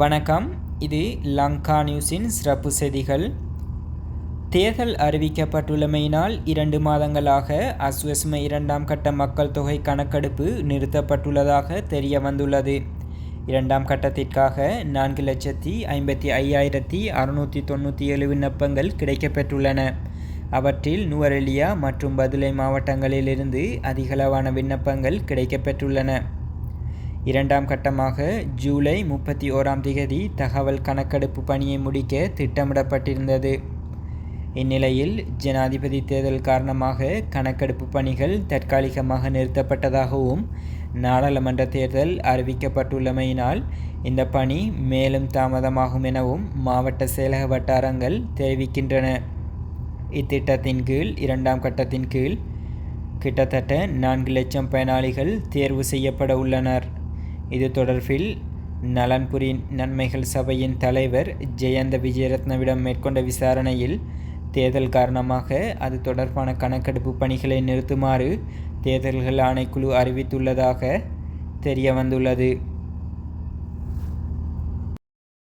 வணக்கம். இது லங்கா நியூஸின் சிறப்பு செய்திகள். தேர்தல் அறிவிக்கப்பட்டுள்ளமையினால் இரண்டு மாதங்களாக அஸ்வஸ்ம இரண்டாம் கட்ட மக்கள் தொகை கணக்கெடுப்பு நிறுத்தப்பட்டுள்ளதாக தெரிய வந்துள்ளது இரண்டாம் கட்டத்திற்காக நான்கு லட்சத்தி ஐம்பத்தி ஐயாயிரத்தி அறுநூற்றி தொண்ணூற்றி ஏழு விண்ணப்பங்கள் கிடைக்கப்பெற்றுள்ளன. அவற்றில் நுவரெலியா மற்றும் பதுளை மாவட்டங்களிலிருந்து அதிகளவான விண்ணப்பங்கள் கிடைக்கப்பெற்றுள்ளன. இரண்டாம் கட்டமாக ஜூலை முப்பத்தி ஓராம் திகதி தகவல் கணக்கெடுப்பு பணியை முடிக்க திட்டமிடப்பட்டிருந்தது. இந்நிலையில் ஜனாதிபதி தேர்தல் காரணமாக கணக்கெடுப்பு பணிகள் தற்காலிகமாக நிறுத்தப்பட்டதாகவும் நாடாளுமன்ற தேர்தல் அறிவிக்கப்பட்டுள்ளமையினால் இந்த பணி மேலும் தாமதமாகும் எனவும் மாவட்ட செயலக வட்டாரங்கள் தெரிவிக்கின்றன. இத்திட்டத்தின் கீழ் இரண்டாம் கட்டத்தின் கீழ் கிட்டத்தட்ட நான்கு லட்சம் பயனாளிகள் தேர்வு செய்யப்பட உள்ளனர். இது தொடர்பில் நலன்புரி நன்மைகள் சபையின் தலைவர் ஜெயந்த விஜயரத்னவிடம் மேற்கொண்ட விசாரணையில் தேர்தல் காரணமாக அது தொடர்பான கணக்கெடுப்பு பணிகளை நிறுத்துமாறு தேர்தல்கள் ஆணைக்குழு அறிவித்துள்ளதாக தெரிய வந்துள்ளது